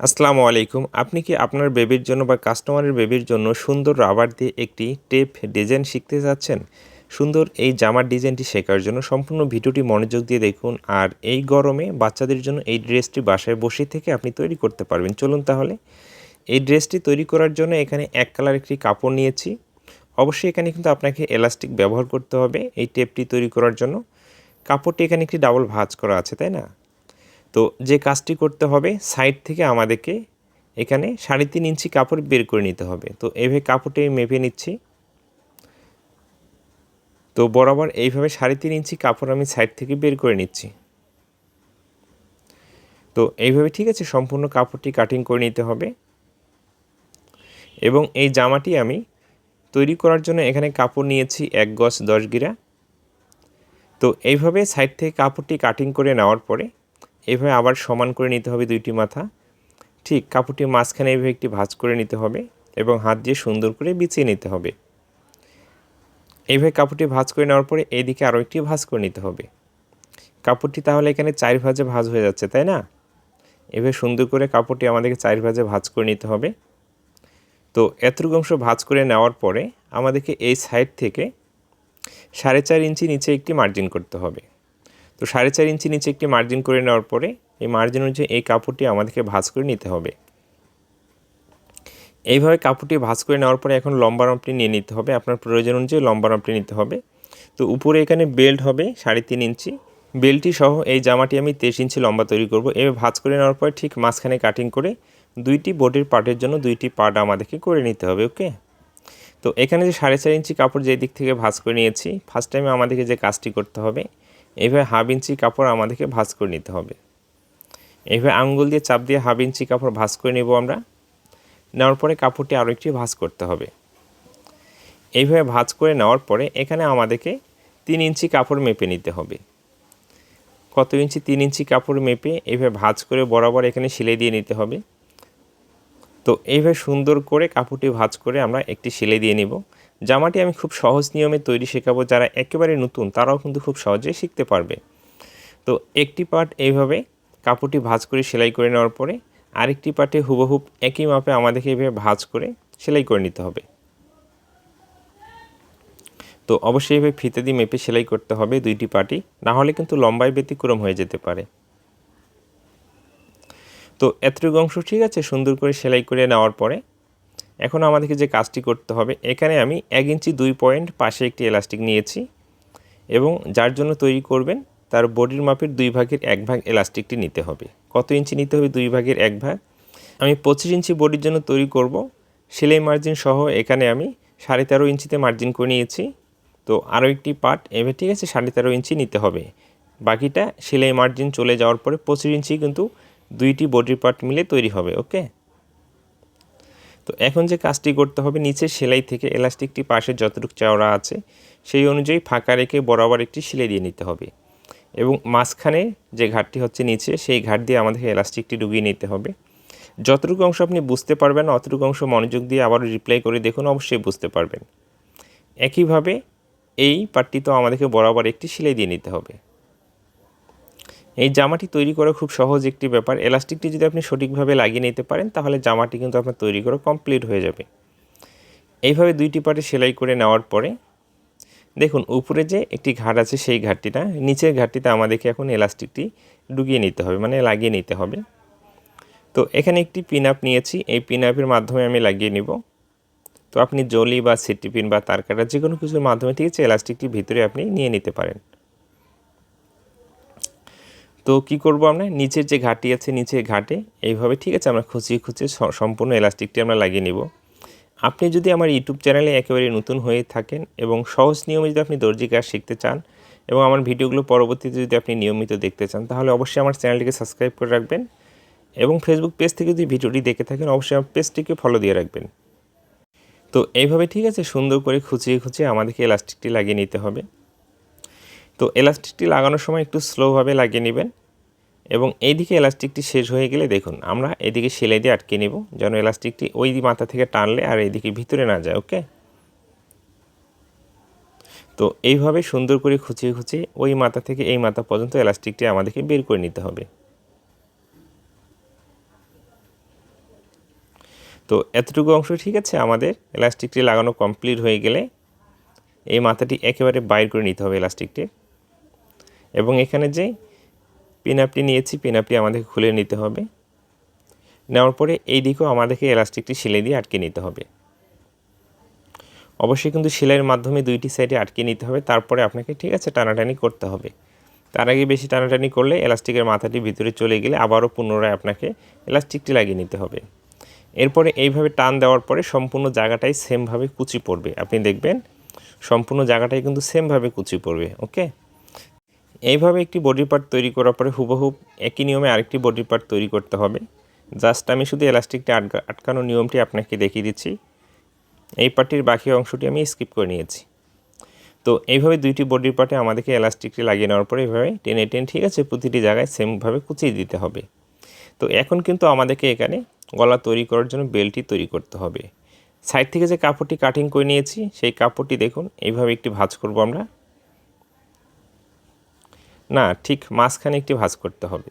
আসসালামু আলাইকুম। আপনি কি আপনার বেবির জন্য বা কাস্টমারের বেবির জন্য সুন্দর রাবার দিয়ে একটি টেপ ডিজাইন শিখতে চাচ্ছেন সুন্দর এই জামার ডিজাইনটি শেখার জন্য সম্পূর্ণ ভিডিওটি মনোযোগ দিয়ে দেখুন আর এই গরমে বাচ্চাদের জন্য এই ড্রেসটি বাসায় বসে থেকে আপনি তৈরি করতে পারবেন। চলুন তাহলে, এই ড্রেসটি তৈরি করার জন্য এখানে এক কালার একটি কাপড় নিয়েছি। অবশ্যই এখানে কিন্তু আপনাকে এলাস্টিক ব্যবহার করতে হবে এই টেপটি তৈরি করার জন্য। কাপড়টি এখানে একটি ডাবল ভাঁজ করা আছে, তাই না? তো যে কাজটি করতে হবে, সাইড থেকে আমাদেরকে এখানে সাড়ে তিন ইঞ্চি কাপড় বের করে নিতে হবে। তো এইভাবে কাপড়টি মেপে নিচ্ছি। তো বরাবর এইভাবে সাড়ে তিন ইঞ্চি কাপড় আমি সাইড থেকে বের করে নিচ্ছি। তো এইভাবে ঠিক আছে, সম্পূর্ণ কাপড়টি কাটিং করে নিতে হবে। এবং এই জামাটি আমি তৈরি করার জন্য এখানে কাপড় নিয়েছি এক গজ দশ গিরা। তো এইভাবে সাইড থেকে কাপড়টি কাটিং করে নেওয়ার পরে এইভাবে আবার সমান করে নিতে হবে দুইটি মাথা। ঠিক কাপড়টি মাঝখানে এইভাবে একটি ভাঁজ করে নিতে হবে এবং হাত দিয়ে সুন্দর করে বিছিয়ে নিতে হবে। এইভাবে কাপড়টি ভাঁজ করে নেওয়ার পরে এইদিকে আরও একটি ভাঁজ করে নিতে হবে। কাপড়টি তাহলে এখানে চার ভাজে ভাঁজ হয়ে যাচ্ছে, তাই না? এভাবে সুন্দর করে কাপড়টি আমাদেরকে চার ভাজে ভাঁজ করে নিতে হবে। তো এতটুকু অংশ ভাঁজ করে নেওয়ার পরে আমাদেরকে এই সাইড থেকে সাড়ে চার ইঞ্চি নিচে একটি মার্জিন করতে হবে। তো সাড়ে চার ইঞ্চি নিচে একটি মার্জিন করে নেওয়ার পরে এই মার্জিন অনুযায়ী এই কাপড়টি আমাদেরকে ভাঁজ করে নিতে হবে। এইভাবে কাপড়টি ভাঁজ করে নেওয়ার পরে এখন লম্বা রমটি নিয়ে নিতে হবে। আপনার প্রয়োজন অনুযায়ী লম্বা রমটি নিতে হবে। তো উপরে এখানে বেল্ট হবে সাড়ে তিন ইঞ্চি। বেল্টটি সহ এই জামাটি আমি তেইশ ইঞ্চি লম্বা তৈরি করব। এভাবে ভাঁজ করে নেওয়ার পরে ঠিক মাঝখানে কাটিং করে দুইটি বডির পার্টের জন্য দুইটি পার্ট আমাদেরকে করে নিতে হবে ওকে তো এখানে যে সাড়ে চার ইঞ্চি কাপড় যে দিক থেকে ভাঁজ করে নিয়েছি ফার্স্ট টাইমে আমাদেরকে যে কাজটি করতে হবে এইভাবে হাফ ইঞ্চি কাপড় আমাদেরকে ভাঁজ করে নিতে হবে। এইভাবে আঙ্গুল দিয়ে চাপ দিয়ে হাফ ইঞ্চি কাপড় ভাঁজ করে নেব আমরা। নেওয়ার পরে কাপড়টি আরও একটি ভাঁজ করতে হবে। এইভাবে ভাঁজ করে নেওয়ার পরে এখানে আমাদেরকে তিন ইঞ্চি কাপড় মেপে নিতে হবে। কত ইঞ্চি? তিন ইঞ্চি কাপড় মেপে এইভাবে ভাঁজ করে বরাবর এখানে সেলাই দিয়ে নিতে হবে। তো এইভাবে সুন্দর করে কাপড়টি ভাঁজ করে আমরা একটি সেলাই দিয়ে নিব। জামাটি আমি খুব সহজ নিয়মে তৈরি শেখাবো। যারা একেবারে নতুন, তারাও কিন্তু খুব সহজেই শিখতে পারবে। তো একটি পার্ট এইভাবে, কাপড়টি ভাঁজ করে সেলাই করে নেওয়ার পরে আরেকটি পার্টে হুবহুব একই মাপে আমাদেরকে এইভাবে ভাঁজ করে সেলাই করে নিতে হবে। তো অবশ্যই এইভাবে ফিতে দিয়ে মেপে সেলাই করতে হবে দুইটি পার্টি না হলে কিন্তু লম্বায় ব্যতিক্রম হয়ে যেতে পারে। তো এতটুকু অংশ ঠিক আছে? সুন্দর করে সেলাই করে নেওয়ার পরে এখন আমাদেরকে যে কাজটি করতে হবে, এখানে আমি এক ইঞ্চি দুই পয়েন্ট পাশে একটি এলাস্টিক নিয়েছি এবং যার জন্য তৈরি করবেন তার বডির মাপের দুই ভাগের এক ভাগ এলাস্টিকটি নিতে হবে। কত ইঞ্চি নিতে হবে দুই ভাগের এক ভাগ? আমি পঁচিশ ইঞ্চি বডির জন্য তৈরি করব। সেলাই মার্জিন সহ এখানে আমি সাড়ে তেরো ইঞ্চিতে মার্জিন করে নিয়েছি। তো আরও একটি পার্ট, এবার ঠিক আছে, সাড়ে তেরো ইঞ্চি নিতে হবে। বাকিটা সেলাই মার্জিন চলে যাওয়ার পরে পঁচিশ ইঞ্চি কিন্তু দুইটি বডির পার্ট মিলে তৈরি হবে, ওকে? তো এখন যে কাজটি করতে হবে, নিচের সেলাই থেকে এলাস্টিকটি পাশে যতটুকু চওড়া আছে, সেই অনুযায়ী ফাঁকা রেখে বরাবর একটি সেলাই দিয়ে নিতে হবে। এবং মাঝখানে যে ঘাটটি হচ্ছে নিচে, সেই ঘাট দিয়ে আমাদেরকে এলাস্টিকটি ডুবিয়ে নিতে হবে। যতটুকু অংশ আপনি বুঝতে পারবেন, অতটুকু অংশ মনোযোগ দিয়ে আবার রিপ্লাই করে দেখুন, অবশ্যই বুঝতে পারবেন। একইভাবে এই পাটটি তো আমাদেরকে বরাবর একটি সেলাই দিয়ে নিতে হবে। এই জামাটি তৈরি করা খুব সহজ একটি ব্যাপার। এলাস্টিকটি যদি আপনি সঠিকভাবে লাগিয়ে নিতে পারেন, তাহলে জামাটি কিন্তু আপনার তৈরি করা কমপ্লিট হয়ে যাবে। এইভাবে দুইটি পার্টে সেলাই করে নেওয়ার পরে, দেখুন উপরে যে একটি ঘাট আছে সেই ঘাটটিটা, নিচের ঘাটটিতে আমাদেরকে এখন এলাস্টিকটি ডুগিয়ে নিতে হবে মানে লাগিয়ে নিতে হবে। তো এখানে একটি পিন আপ নিয়েছি, এই পিন আপের মাধ্যমে আমি লাগিয়ে নিব। তো আপনি জলি বা সিটি পিন বা তার কাটা যে কোনো কিছুর মাধ্যমে ঠিক আছে এলাস্টিকটি ভিতরে আপনি নিয়ে নিতে পারেন। তো কি করব আমরা? নিচের যে ঘাটি আছে, নিচের ঘাটে, এইভাবে ঠিক আছে, আমরা খুঁচিয়ে খুঁচিয়ে সম্পূর্ণ এলাস্টিকটি আমরা লাগিয়ে নিব। আপনি যদি আমার ইউটিউব চ্যানেলে একেবারে নতুন হয়ে থাকেন এবং সহজ নিয়মে যদি আপনি দর্জি কাজ শিখতে চান এবং আমার ভিডিওগুলো পরবর্তীতে যদি আপনি নিয়মিত দেখতে চান, তাহলে অবশ্যই আমার চ্যানেলটিকে সাবস্ক্রাইব করে রাখবেন এবং ফেসবুক পেজ থেকে যদি ভিডিওটি দেখে থাকেন, অবশ্যই আমার পেজটিকে ফলো দিয়ে রাখবেন। তো এইভাবে ঠিক আছে, সুন্দর করে খুঁচিয়ে খুঁচিয়ে আমাদেরকে এলাস্টিকটি লাগিয়ে নিতে হবে। তো এলাস্টিকটি লাগানোর সময় একটু স্লোভাবে লাগিয়ে নেবেন এবং এইদিকে এলাস্টিকটি শেষ হয়ে গেলে দেখুন, আমরা এদিকে সেলাই দিয়ে আটকে নেব যেন এলাস্টিকটি ওই মাথা থেকে টানলে আর এইদিকে ভিতরে না যায় ওকে তো এইভাবে সুন্দর করে খুঁচিয়ে খুঁচিয়ে ওই মাথা থেকে এই মাথা পর্যন্ত এলাস্টিকটি আমাদেরকে বের করে নিতে হবে। তো এতটুকু অংশ ঠিক আছে, আমাদের এলাস্টিকটি লাগানো কমপ্লিট হয়ে গেলে এই মাথাটি একেবারে বাইর করে নিতে হবে এলাস্টিকটির এবং এখানে যে পিনআপটি নিয়েছি, পিনআপটি আমাদেরকে খুলে নিতে হবে। নেওয়ার পরে এই দিকেও আমাদেরকে এলাস্টিকটি সেলাই দিয়ে আটকে নিতে হবে। অবশ্যই কিন্তু সেলাইয়ের মাধ্যমে দুইটি সাইডে আটকে নিতে হবে, তারপরে আপনাকে ঠিক আছে টানাটানি করতে হবে। তার আগে বেশি টানাটানি করলে এলাস্টিকের মাথাটি ভিতরে চলে গেলে আবারও পুনরায় আপনাকে এলাস্টিকটি লাগিয়ে নিতে হবে। এরপরে এইভাবে টান দেওয়ার পরে সম্পূর্ণ জায়গাটাই সেমভাবে কুচি পড়বে। আপনি দেখবেন, সম্পূর্ণ জায়গাটাই কিন্তু সেমভাবে কুচি পড়বে ওকে এইভাবে একটি বডি পার্ট তৈরি করার পরে হুবহুব একই নিয়মে আরেকটি বডি পার্ট তৈরি করতে হবে। জাস্ট আমি শুধু এলাস্টিকটি আটকা আটকানো নিয়মটি আপনাকে দেখিয়ে দিচ্ছি। এই পার্টির বাকি অংশটি আমি স্কিপ করে নিয়েছি। তো এইভাবে দুইটি বডির পার্টে আমাদেরকে এলাস্টিকটি লাগিয়ে নেওয়ার পরে এইভাবে টেনে টেন ঠিক আছে প্রতিটি জায়গায় সেমভাবে কুচিয়ে দিতে হবে। তো এখন কিন্তু আমাদেরকে এখানে গলা তৈরি করার জন্য বেল্টটি তৈরি করতে হবে। সাইড থেকে যে কাপড়টি কাটিং করে নিয়েছি, সেই কাপড়টি দেখুন, এইভাবে একটি ভাঁজ করব আমরা। না, ঠিক মাঝখানে একটি ভাঁজ করতে হবে।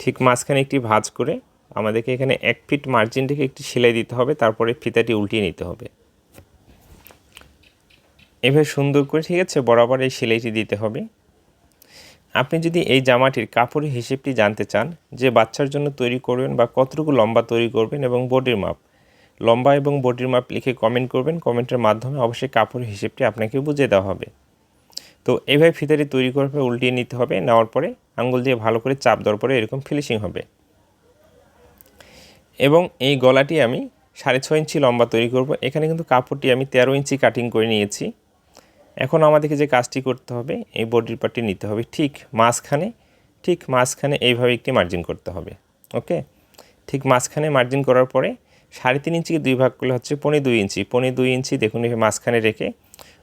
ঠিক মাঝখানে একটি ভাঁজ করে আমাদেরকে এখানে এক ফিট মার্জিন থেকে একটি সেলাই দিতে হবে, তারপরে ফিতাটি উল্টিয়ে নিতে হবে। এভাবে সুন্দর করে, ঠিক আছে, বরাবর এই সেলাইটি দিতে হবে। আপনি যদি এই জামাটির কাপড়ের হিসেবটি জানতে চান যে বাচ্চার জন্য তৈরি করবেন বা কতটুকু লম্বা তৈরি করবেন এবং বডির মাপ, লম্বা এবং বডির মাপ লিখে কমেন্ট করবেন। কমেন্টের মাধ্যমে অবশ্যই কাপড়ের হিসেবটি আপনাকে বুঝিয়ে দেওয়া হবে। তো এইভাবে ফিতাটি তৈরি করার পরে উল্টিয়ে নিতে হবে, নেওয়ার পরে আঙ্গুল দিয়ে ভালো করে চাপ দেওয়ার পরে এরকম ফিনিশিং হবে। এবং এই গলাটি আমি সাড়ে ছয় ইঞ্চি লম্বা তৈরি করব। এখানে কিন্তু কাপড়টি আমি তেরো ইঞ্চি কাটিং করে নিয়েছি। এখন আমাদেরকে যে কাজটি করতে হবে, এই বডির পার্টটি নিতে হবে ঠিক মাঝখানে ঠিক মাঝখানে এইভাবে একটি মার্জিন করতে হবে, ওকে? ঠিক মাঝখানে মার্জিন করার পরে সাড়ে তিন ইঞ্চিকে দুই ভাগ করলে হচ্ছে পনেরো দুই ইঞ্চি। পনেরো দুই ইঞ্চি দেখুন মাঝখানে রেখে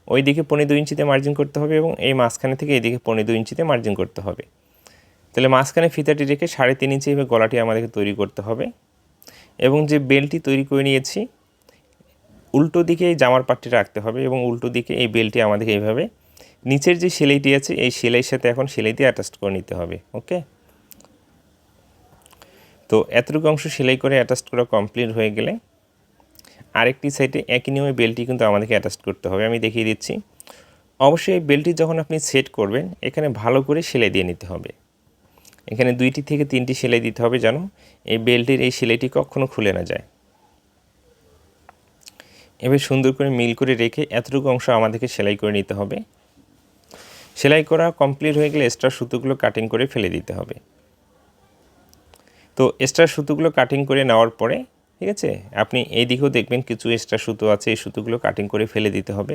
ওই দিকে পনেরো দুই ইঞ্চিতে মার্জিন করতে হবে এবং এই মাঝখানে থেকে এইদিকে পনেরো দুই ইঞ্চিতে মার্জিন করতে হবে। তাহলে মাঝখানে ফিতাটি রেখে সাড়ে তিন ইঞ্চি এভাবে গলাটি আমাদেরকে তৈরি করতে হবে। এবং যে বেলটি তৈরি করে নিয়েছি, উল্টো দিকে এই জামার পাটটি রাখতে হবে এবং উল্টো দিকে এই বেল্টটি আমাদেরকে এইভাবে নিচের যে সেলাইটি আছে, এই সেলাইয়ের সাথে এখন সেলাই দিয়ে অ্যাটাচ করে নিতে হবে ওকে তো এতটুকু অংশ সেলাই করে অ্যাটাচ করা কমপ্লিট হয়ে গেলে আরেকটি সাইডে একই নিয়মে বেল্টটি কিন্তু আমাদেরকে অ্যাটাচ করতে হবে। আমি দেখিয়ে দিচ্ছি। অবশ্যই এই বেল্টটি যখন আপনি সেট করবেন, এখানে ভালো করে সেলাই দিয়ে নিতে হবে। এখানে দুইটি থেকে তিনটি সেলাই দিতে হবে যেন এই বেল্টের এই সেলাইটি কখনো খুলে না যায়। এবার সুন্দর করে মিল করে রেখে এতটুকু অংশ আমাদেরকে সেলাই করে নিতে হবে। সেলাই করা কমপ্লিট হয়ে গেলে এক্সট্রা সুতোগুলো কাটিং করে ফেলে দিতে হবে। তো এক্সট্রা সুতোগুলো কাটিং করে নেওয়ার পরে ঠিক আছে? আপনি এই দিকেও দেখবেন কিছু এক্সট্রা সুতো আছে, এই সুতোগুলো কাটিং করে ফেলে দিতে হবে।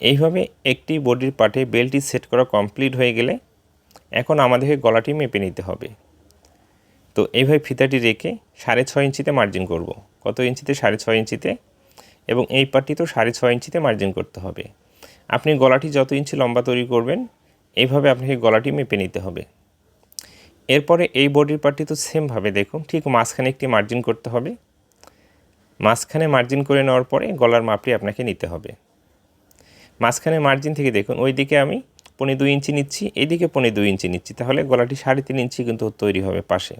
এইভাবে একটি বডির পার্টে বেল্টটি সেট করা কমপ্লিট হয়ে গেলে এখন আমাদেরকে গলাটি মেপে নিতে হবে। তো এইভাবে ফিতাটি রেখে সাড়ে ছয় ইঞ্চিতে মার্জিন করব। কত ইঞ্চিতে? সাড়ে ছয় ইঞ্চিতে। এবং এই পার্টটি তো সাড়ে ছয় ইঞ্চিতে মার্জিন করতে হবে। আপনি গলাটি যত ইঞ্চি লম্বা তৈরি করবেন, এইভাবে আপনাকে গলাটি মেপে নিতে হবে। এরপরে এই বডির পার্টটি তো সেমভাবে দেখুন, ঠিক মাঝখানে একটি মার্জিন করতে হবে। মাঝখানে মার্জিন করে নেওয়ার পরে গলার মাপটি আপনাকে নিতে হবে। মাঝখানে মার্জিন থেকে দেখুন ওই দিকে আমি পনেরো দুই ইঞ্চি নিচ্ছি, এইদিকে পনেরো দুই ইঞ্চি নিচ্ছি, তাহলে গলাটি সাড়ে তিন ইঞ্চি কিন্তু তৈরি হবে পাশে।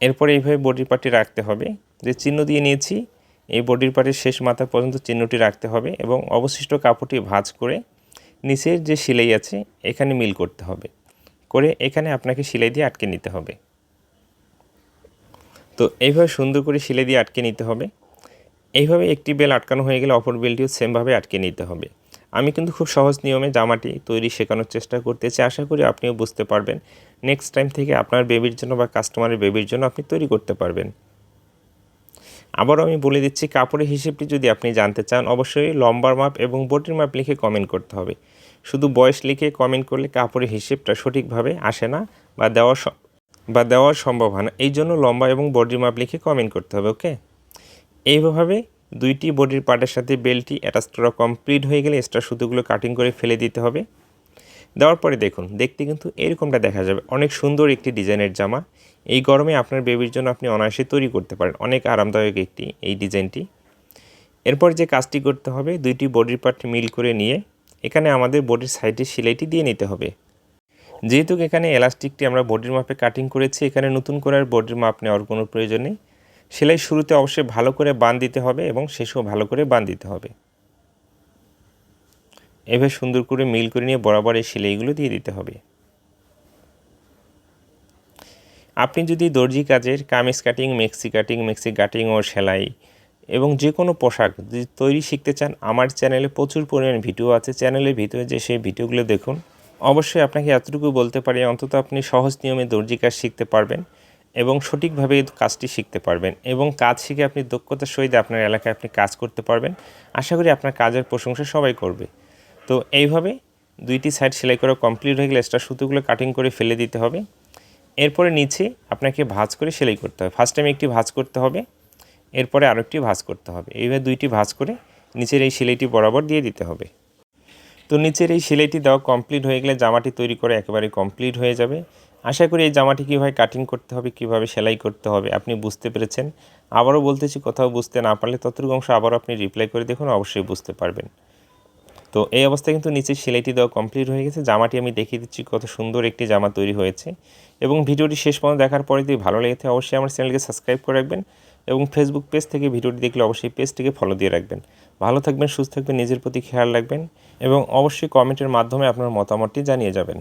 এরপরে এইভাবে বডির পার্টটি রাখতে হবে। যে চিহ্ন দিয়ে নিয়েছি, এই বডির পার্টের শেষ মাথা পর্যন্ত চিহ্নটি রাখতে হবে এবং অবশিষ্ট কাপড়টি ভাঁজ করে নিচের যে সেলাই আছে, এখানে মিল করতে হবে। করে এখানে আপনাকে সেলাই দিয়ে আটকে নিতে হবে। তো এইভাবে সুন্দর করে সেলাই দিয়ে আটকে নিতে হবে। এইভাবে একটি বেল আটকানো হয়ে গেলে অপর বেলটিও সেমভাবে আটকে নিতে হবে। আমি কিন্তু খুব সহজ নিয়মে জামাটি তৈরি শেখানোর চেষ্টা করতেছি। আশা করি আপনিও বুঝতে পারবেন। নেক্সট টাইম থেকে আপনার বেবির জন্য বা কাস্টমারের বেবির জন্য আপনি তৈরি করতে পারবেন। আবারও আমি বলে দিচ্ছি, কাপড়ের হিসেবটি যদি আপনি জানতে চান, অবশ্যই লম্বার মাপ এবং বটির মাপ লিখে কমেন্ট করতে হবে। শুধু বয়স লিখে কমেন্ট করলে কাপড়ের হিসেবটা সঠিকভাবে আসে না বা দেওয়া বা দেওয়ার সম্ভব হয় না। এই জন্য লম্বা এবং বডির মাপ লিখে কমেন্ট করতে হবে ওকে এইভাবে দুইটি বডির পার্টের সাথে বেল্টটি অ্যাটাচ কমপ্লিট হয়ে গেলে এক্সট্রা সুতোগুলো কাটিং করে ফেলে দিতে হবে। দেওয়ার পরে দেখুন, দেখতে কিন্তু এরকমটা দেখা যাবে। অনেক সুন্দর একটি ডিজাইনের জামা। এই গরমে আপনার বেবির জন্য আপনি অনায়াসে তৈরি করতে পারেন। অনেক আরামদায়ক একটি, এই ডিজাইনটি। এরপর যে কাজটি করতে হবে, দুইটি বডির পার্ট মিল করে নিয়ে এখানে আমাদের বডির সাইডে সেলাইটি দিয়ে নিতে হবে। যেহেতু এখানে এলাস্টিকটি আমরা বডির মাপে কাটিং করেছি, এখানে নতুন করে আর বডির মাপ নেওয়ার কোনো প্রয়োজন নেই। সেলাই শুরুতে অবশ্যই ভালো করে বান দিতে হবে এবং শেষেও ভালো করে বান দিতে হবে। এভাবে সুন্দর করে মিল করে নিয়ে বরাবর এই সেলাইগুলো দিয়ে দিতে হবে। আপনি যদি দর্জি কাজের kameez cutting maxi cutting maxi cutting ও সেলাই এবং যে কোনো পোশাক তৈরি শিখতে চান, আমার চ্যানেলে প্রচুর পরিমাণ ভিডিও আছে। চ্যানেলের ভিতরে যে সেই ভিডিওগুলো দেখুন। অবশ্যই আপনাকে এতটুকু বলতে পারি, অন্তত আপনি সহজ নিয়মে দর্জি কাজ শিখতে পারবেন এবং সঠিকভাবে কাজটি শিখতে পারবেন এবং কাজ শিখে আপনি দক্ষতার সহিত আপনার এলাকায় আপনি কাজ করতে পারবেন। আশা করি আপনার কাজের প্রশংসা সবাই করবে। তো এইভাবে দুইটি সাইড সেলাই করা কমপ্লিট হয়ে গেলে এক্সট্রা সুতোগুলো কাটিং করে ফেলে দিতে হবে। এরপরে নিচে আপনাকে ভাঁজ করে সেলাই করতে হবে। ফার্স্ট টাইম একটি ভাঁজ করতে হবে। এরপরে আরেকটি ভাঁজ করতে হবে। এইভাবে দুইটি ভাঁজ করে নিচের এই সেলাইটি বরাবর দিয়ে দিতে হবে। তো নিচের এই সেলাইটি দেওয়া কমপ্লিট হয়ে গেলে জামাটি তৈরি করে একেবারে কমপ্লিট হয়ে যাবে। আশা করি এই জামাটি কীভাবে কাটিং করতে হবে, কীভাবে সেলাই করতে হবে, আপনি বুঝতে পেরেছেন। আবারও বলতেছি, কোথাও বুঝতে না পারলে ততটুকু অংশ আবারও আপনি রিপ্লাই করে দেখুন, অবশ্যই বুঝতে পারবেন। তো এই অবস্থায় কিন্তু নিচের সেলাইটি দেওয়া কমপ্লিট হয়ে গেছে। জামাটি আমি দেখিয়ে দিচ্ছি, কত সুন্দর একটি জামা তৈরি হয়েছে। এবং ভিডিওটি শেষ পর্যন্ত দেখার পরে যদি ভালো লেগে থাকে, অবশ্যই আমার চ্যানেলকে সাবস্ক্রাইব করে রাখবেন। এবং ফেসবুক পেজ থেকে ভিডিওটি দেখলে অবশ্যই পেজটিকে ফলো দিয়ে রাখবেন। ভালো থাকবেন, সুস্থ থাকবেন, নিজের প্রতি খেয়াল রাখবেন এবং অবশ্যই কমেন্টের মাধ্যমে আপনার মতামতটি জানিয়ে যাবেন।